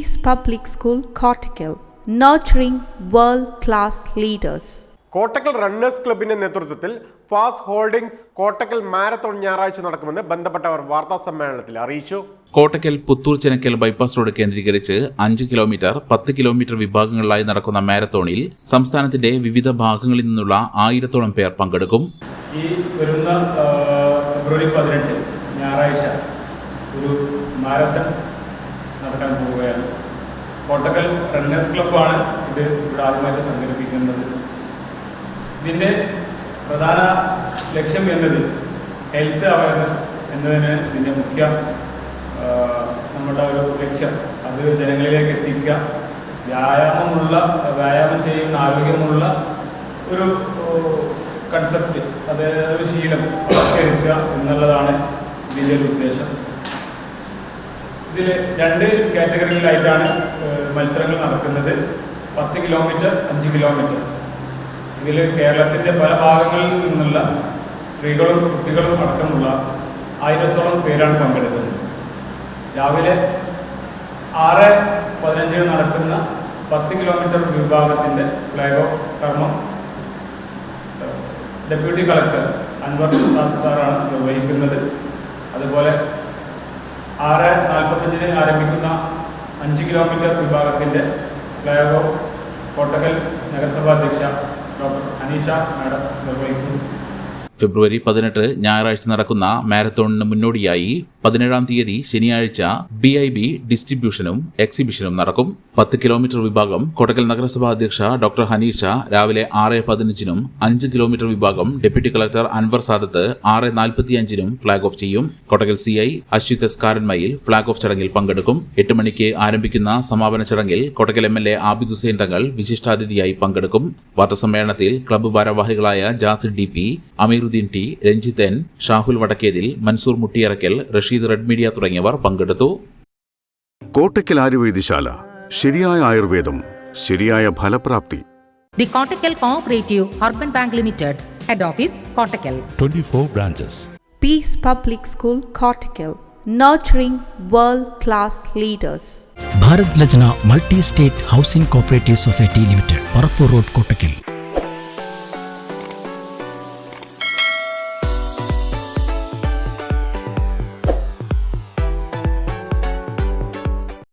Peace Public School, Cortical, nurturing world class leaders. Kottakkal runners ക്ലബിന്റെ നേതൃത്വത്തിൽ ഫാസ് holdings Kottakkal marathon ഞായറാഴ്ച നടക്കുമെന്ന് ബന്ധപ്പെട്ടവർ വാർത്താ സമ്മേളനത്തിൽ അറിയിച്ചു കോട്ടക്കൽ പുത്തൂർ ചെനക്കൽ ബൈപ്പാസ് റോഡ് കേന്ദ്രീകരിച്ച് അഞ്ച് കിലോമീറ്റർ പത്ത് കിലോമീറ്റർ വിഭാഗങ്ങളിലായി നടക്കുന്ന മാരത്തോണിൽ സംസ്ഥാനത്തിന്റെ വിവിധ ഭാഗങ്ങളിൽ നിന്നുള്ള ആയിരത്തോളം പേർ പങ്കെടുക്കും ഈ വരുന്ന ഫെബ്രുവരി പതിനെട്ട് ഞായറാഴ്ച ഒരു മാരത്തൺ നടക്കാൻ പോവുകയാണ്. കോട്ടക്കൽ റണ്ണേഴ്സ് ക്ലബ്ബാണ് ഇത് ഇവിടെ ആദ്യമായിട്ട് സംഘടിപ്പിക്കുന്നത്. ഇതിന്റെ പ്രധാന ലക്ഷ്യം എന്നത് ഹെൽത്ത് അവയർനെസ് എന്നതിന് ഇതിന്റെ മുഖ്യ നമ്മുടെ ഒരു ലക്ഷ്യം. അത് ജനങ്ങളിലേക്ക് എത്തിക്കുക. വ്യായാമമുള്ള വ്യായാമം ചെയ്യുന്ന ആരോഗ്യമുള്ള ഒരു കൺസെപ്റ്റ് അതായത് ഒരു ശീലം വളർത്തിയെടുക്കുക എന്നുള്ളതാണ് ഇതിന്റെ ഒരു ഉദ്ദേശം. ഇതിൽ രണ്ട് കാറ്റഗറിയിലായിട്ടാണ് മത്സരങ്ങൾ നടക്കുന്നത്. പത്ത് കിലോമീറ്റർ അഞ്ച് കിലോമീറ്റർ. ഇതിൽ കേരളത്തിന്റെ പല ഭാഗങ്ങളിൽ നിന്നുള്ള സ്ത്രീകളും കുട്ടികളും അടക്കമുള്ള ആയിരത്തോളം പേരാണ് പങ്കെടുക്കുന്നത്. രാവിലെ ആറ് പതിനഞ്ചിന് നടക്കുന്ന പത്ത് കിലോമീറ്റർ വിഭാഗത്തിന്റെ ഫ്ലാഗ് ഓഫ് കർമ്മം ഡെപ്യൂട്ടി കളക്ടർ അൻവർ പ്രസാദ് സാറാണ് നിർവഹിക്കുന്നത്. അതുപോലെ ആറ് നാൽപ്പത്തഞ്ചിന് ആരംഭിക്കുന്ന അഞ്ച് കിലോമീറ്റർ വിഭാഗത്തിന്റെ ഫ്ലൈ ഓഫ് കോട്ടക്കൽ നഗരസഭാ അധ്യക്ഷ ഡോക്ടർ അനീഷ മാഡം നിർവഹിക്കുന്നു. ഫെബ്രുവരി പതിനെട്ട് ഞായറാഴ്ച നടക്കുന്ന മാരത്തോണിന് മുന്നോടിയായി പതിനേഴാം തീയതി ശനിയാഴ്ച ബി ഐ ബി ഡിസ്ട്രിബ്യൂഷനും എക്സിബിഷനും നടക്കും. പത്ത് കിലോമീറ്റർ വിഭാഗം കൊടക്കൽ നഗരസഭാ അധ്യക്ഷ ഡോക്ടർ ഹനീഷ രാവിലെ ആറ് പതിനഞ്ചിനും അഞ്ച് കിലോമീറ്റർ വിഭാഗം ഡെപ്യൂട്ടി കളക്ടർ അൻവർ സാദത്ത് ആറ് നാൽപ്പത്തിയഞ്ചിനും ഫ്ളാഗ് ഓഫ് ചെയ്യും. Kottakkal C I Ashwith S flag off ചടങ്ങിൽ പങ്കെടുക്കും. എട്ട് മണിക്ക് ആരംഭിക്കുന്ന സമാപന ചടങ്ങിൽ Kottakkal M L A Abid Hussain Thangal വിശിഷ്ടാതിഥിയായി പങ്കെടുക്കും. വാർത്താസമ്മേളനത്തിൽ ക്ലബ്ബ് ഭാരവാഹികളായ Jasir D P Ameeruddin T Ranjith N Shahul Vadakkethil Mansoor Muttiyarakkal red media തുടങ്ങിയവർ പങ്കെടുത്തു കോട്ടയ്ക്കൽ ആയുർവേദശാല ശരിയായ ആയുർവേദം ശരിയായ ഫലപ്രാപ്തി The Kottakkal Cooperative Urban Bank Limited, Head Office, Kottakkal. 24 branches. Peace Public School, Cortical, nurturing world class leaders. Bharat Lajna multi state housing cooperative society limited Parappur road Kottakkal